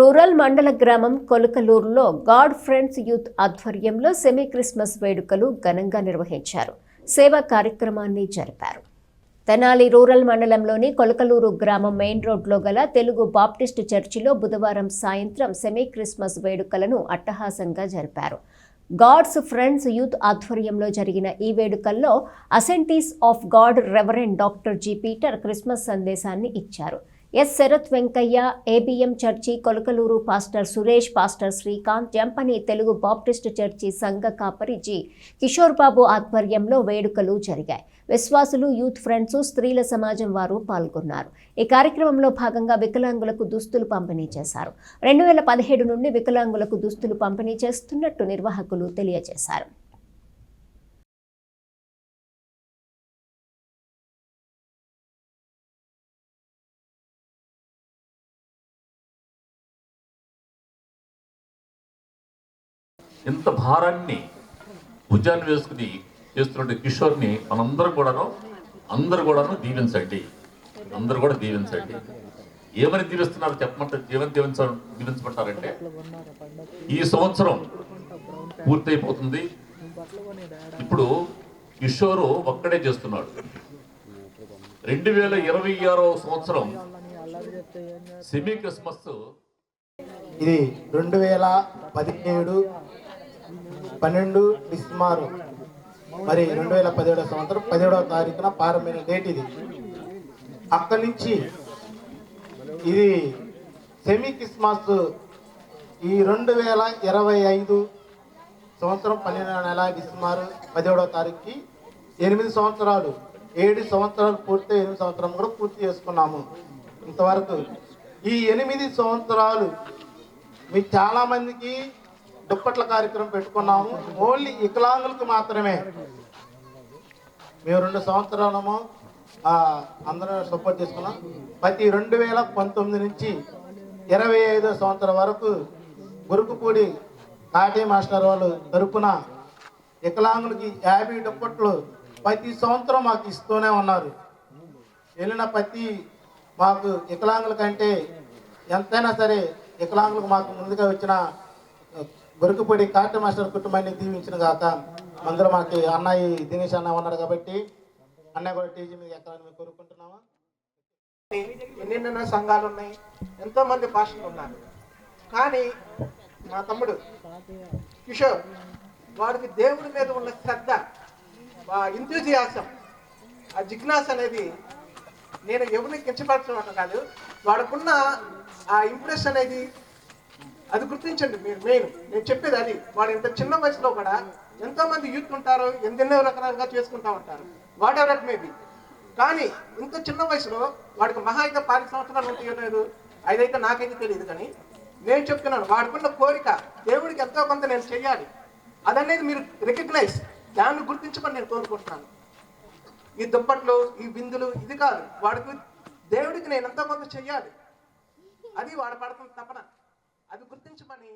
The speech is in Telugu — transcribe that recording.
రూరల్ మండల గ్రామం కొలకలూరులో గాడ్ ఫ్రెండ్స్ యూత్ ఆధ్వర్యంలో సెమీ క్రిస్మస్ వేడుకలు ఘనంగా నిర్వహించారు. సేవా కార్యక్రమాన్ని జరిపారు. తెనాలి రూరల్ మండలంలోని కొలకలూరు గ్రామం మెయిన్ రోడ్లో గల తెలుగు బాప్టిస్టు చర్చిలో బుధవారం సాయంత్రం సెమీ క్రిస్మస్ వేడుకలను అట్టహాసంగా జరిపారు. గాడ్స్ ఫ్రెండ్స్ యూత్ ఆధ్వర్యంలో జరిగిన ఈ వేడుకల్లో assemblies of God reverend doctor G Peter Christmas సందేశాన్ని ఇచ్చారు. S. Sharath Venkaiah ABM church Kolakaluru pastor Suresh pastor Srikanth Jampani Telugu Baptist church సంఘ కాపరిజి కిషోర్బాబు కిషోర్ బాబు ఆధ్వర్యంలో వేడుకలు జరిగాయి. విశ్వాసులు యూత్ ఫ్రెండ్స్ స్త్రీల సమాజం వారు పాల్గొన్నారు. ఈ కార్యక్రమంలో భాగంగా వికలాంగులకు దుస్తులు పంపిణీ చేశారు. రెండు వేల పదిహేడు నుండి వికలాంగులకు దుస్తులు పంపిణీ చేస్తున్నట్టు నిర్వాహకులు తెలియజేశారు. ఇంత భారాన్ని భుజాన్ని వేసుకుని చేస్తున్న కిషోర్ని మనందరం కూడాను అందరు కూడాను దీవించండి. అందరూ కూడా దీవించండి. ఏమని దీవిస్తున్నారు చెప్పమంటారు ఏమని దీవించ దీవించమంటారంటే ఈ సంవత్సరం పూర్తయిపోతుంది. ఇప్పుడు కిషోరు ఒక్కడే చేస్తున్నాడు. రెండు వేల ఇరవై ఆరో సంవత్సరం సెమీ క్రిస్మస్. ఇది రెండు వేల పదిహేడు పన్నెండు డిస్మారు. మరి రెండు వేల పదిహేడవ సంవత్సరం పదిహేడవ తారీఖున ప్రారంభమైన డేట్ ఇది. అక్కడి నుంచి ఇది సెమీ క్రిస్మస్ ఈ రెండు వేల ఇరవై ఐదు సంవత్సరం పన్నెండవ నెల డిసెంబర్ పదిహేడవ తారీఖుకి ఎనిమిది సంవత్సరాలు. ఏడు సంవత్సరాలు పూర్తి ఎనిమిది సంవత్సరం కూడా పూర్తి చేసుకున్నాము. ఇంతవరకు ఈ ఎనిమిది సంవత్సరాలు మీకు చాలామందికి దుప్పట్ల కార్యక్రమం పెట్టుకున్నాము. ఓన్లీ వికలాంగులకు మాత్రమే. మేము రెండు సంవత్సరాలము అందరం సపోర్ట్ చేసుకున్నాం. ప్రతి రెండు వేల పంతొమ్మిది నుంచి ఇరవై ఐదో సంవత్సరం వరకు గురుకుపూడి కాటి మాస్టర్ వాళ్ళు తరపున వికలాంగులకి యాభై దుప్పట్లు ప్రతి సంవత్సరం మాకు ఇస్తూనే ఉన్నారు. వెళ్ళిన ప్రతి మాకు వికలాంగుల కంటే ఎంతైనా సరే వికలాంగులకు మాకు ముందుగా వచ్చిన గురుకుపూడి కాటి మాస్టర్ కుటుంబాన్ని దీవించిన గాక అందరూ మాకు అన్నయ్య దినేష్ అన్న ఉన్నాడు కాబట్టి అన్నయ్య కూడా టీజీ మీద ఎక్కాలని మేము కోరుకుంటున్నాము. ఎన్నెన్నో సంఘాలు ఉన్నాయి ఎంతో మంది పాస్టర్లు ఉన్నారు. కానీ మా తమ్ముడు కిషోర్ వాడికి దేవుడి మీద ఉన్న శ్రద్ధ ఇంతూజియాసం ఆ జిజ్ఞాస అనేది నేను ఎవరిని కించపరచడం కాదు. వాడుకున్న ఆ ఇంప్రెస్ అనేది అది గుర్తించండి మీరు మెయిన్ నేను చెప్పేది అది. వాడు ఇంత చిన్న వయసులో కూడా ఎంతో మంది యూత్ ఉంటారు ఎన్నెన్నో రకరకాలుగా చేసుకుంటా ఉంటారు. వాట్ ఎవర్ ఇట్ మేబీ కానీ ఇంత చిన్న వయసులో వాడికి మహా అయితే పాతి సంవత్సరాలు ఉంటాయో లేదు అదైతే నాకైతే తెలియదు కానీ నేను చెప్తున్నాను వాడుకున్న కోరిక దేవుడికి ఎంతో కొంత నేను చెయ్యాలి. అదనేది మీరు రికగ్నైజ్ దాన్ని గుర్తించమని నేను కోరుకుంటున్నాను. ఈ దుప్పట్లు ఈ బిందులు ఇది కాదు. వాడికి దేవుడికి నేను ఎంతో కొంత చెయ్యాలి. అది వాడు పడుతున్న తపన. అది గుర్తించమని